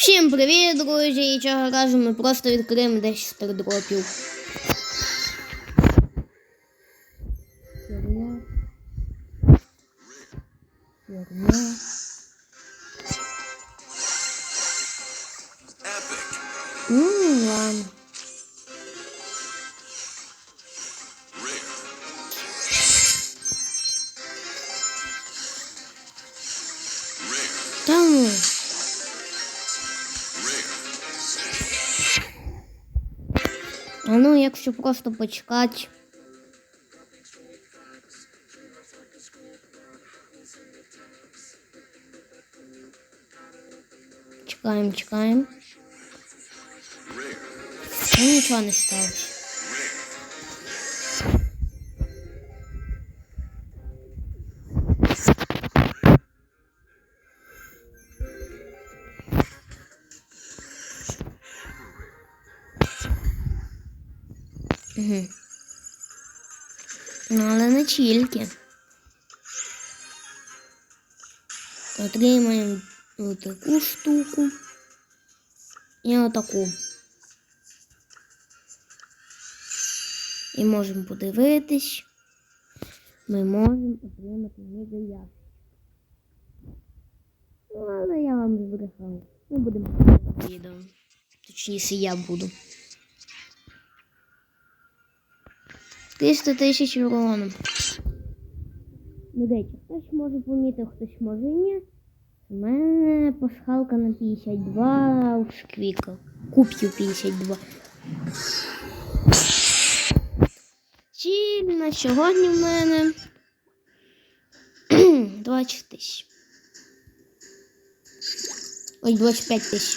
Всім привіт, друзі! І цього разу ми просто відкриємо 10 стардропів. Херня. Херня. Epic. Якщо просто почекати. Чекаємо, чекаємо. Ну, нічого не сталося. Угу. Ну, але не тільки. Отримаємо отаку штуку і отаку. І можемо подивитись. Ми можемо отримати мега Ну, але я вам збрехав. Ми будемо відео. Точніше, я буду. 300 тисяч урону. Ну, дайте, хтось може помітив, хтось може ні. У мене пасхалка на 52 у шквіка. Кубків 52. Ціль на сьогодні в мене 20 тисяч. Ой, 25 тисяч.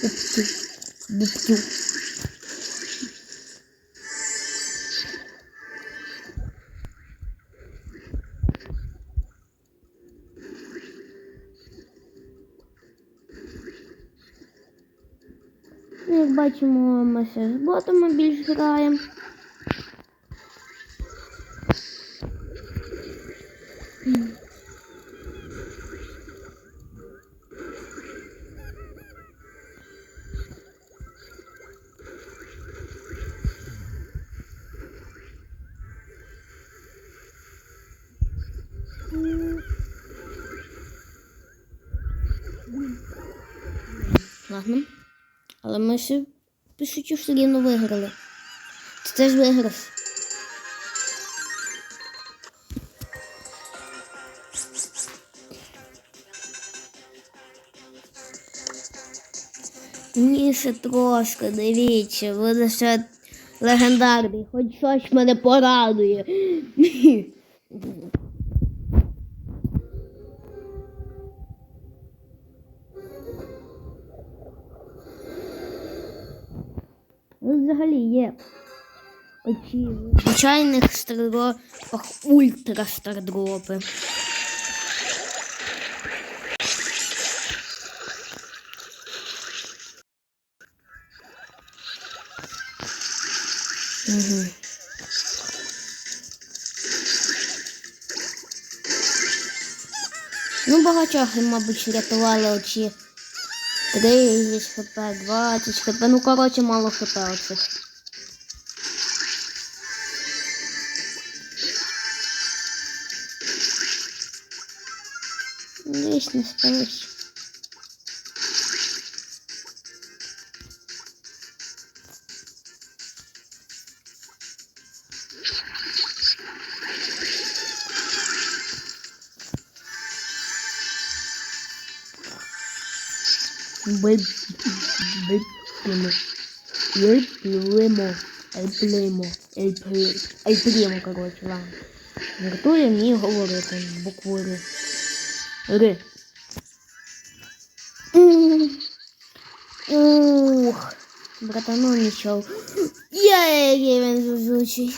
Кубків. Бубків. Як бачимо, ми ще з ботами більш граємо. Ладно. Але ми ще пишучу все рівно виграли. Це теж виграв. Ні, ще трошки, дивіться, буде ще легендарний, хоч щось мене порадує. Ну, взагалі є оці в звичайних стардропах ультра стардропи. Угу. Ну, багатьох, мабуть, рятували оці 30 хп, 20 хп. Ну, коротше, мало хп оцих. Десь не спалось. Бельпимо. Ельпимо. Ельплимо. Ельплимо, коротше, ладно. Вартує мені говорити буквою Р. Ух, братану нічого. Я рівень зузучий.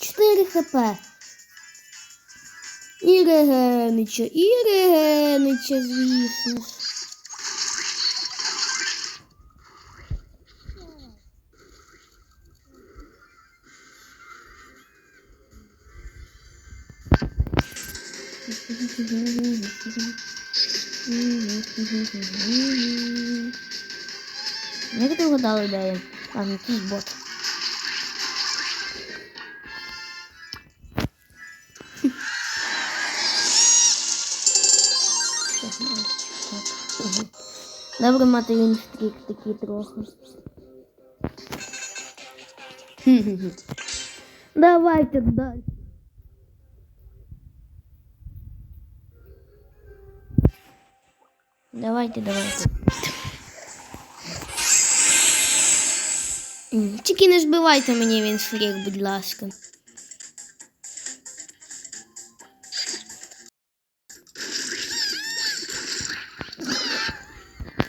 4 хп. І регенича, і ж. Як ти вгадали, де я? Ладно, якийсь бот. Так, ну, так. Мгм. Добре мати він стрік такий трохи. Хм-хм-хм. Давайте далі. Давайте, давайте. Тільки не збивайте мені він стрік, будь ласка.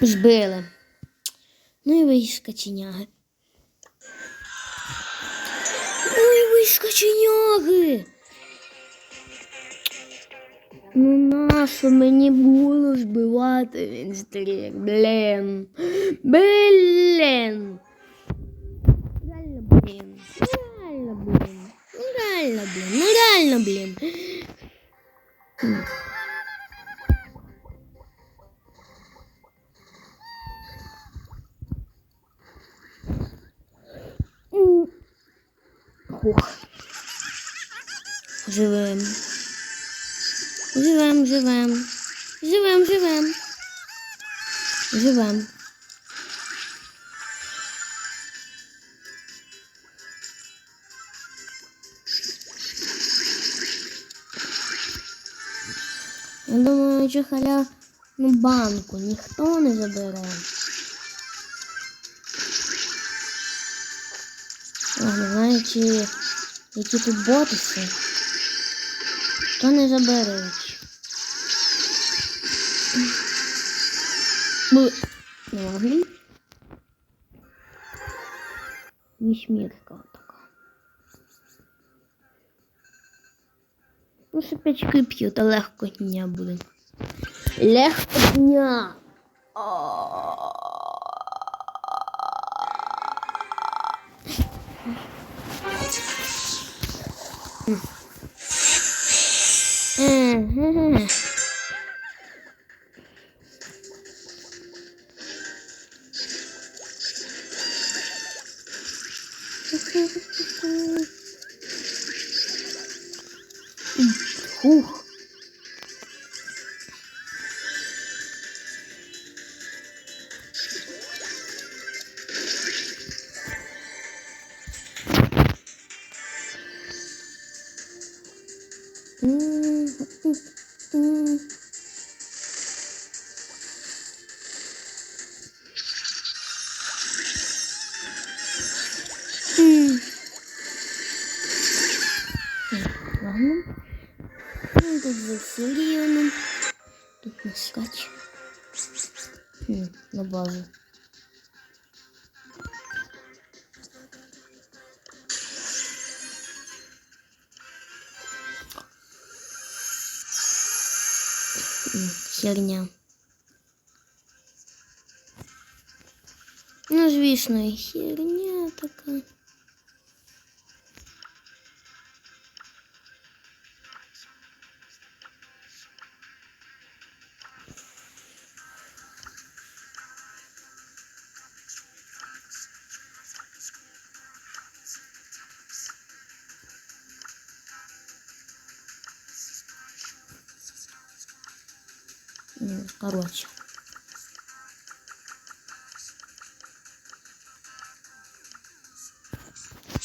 Збили. Ну і ви скаченяги. Ой, ви. Ну нащо мені було збивати він стрік? Блін. Блін. Реально, блін. Реально, блін. Ну реально, блін. Ну реально, блін. М. Хух. Живем. Живем, живем. Живем, живем. Живем. Я думаю, що халявну банку ніхто не забере. Ладно, знаючи, які тут ботиси, то не заберуть. Ми... Ну. Вісьмірка така. Ну, ще п'ячки п'ю, та легко дня буде. Легко дня. Ага. Ух. Ну, тут засилено. Тут наскач. Хм, на базу. М, Херня. Ну, звісно, і херня така. Короче.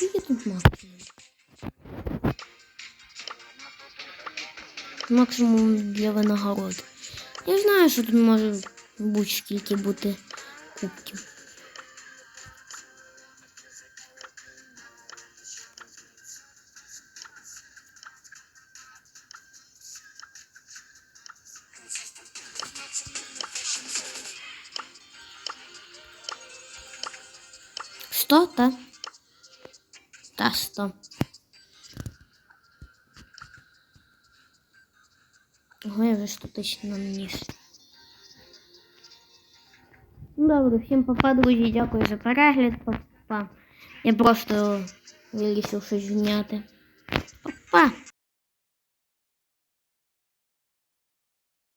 я тут максимум? Максимум для винагород. Я знаю, що тут може будь-скільки бути кубків. Сто, та? Да что. Ой, вже статично наніс. Ну, Добре, всім папа, друзі, дякую за перегляд, папа. Я просто вирішив щось зняти. Папа.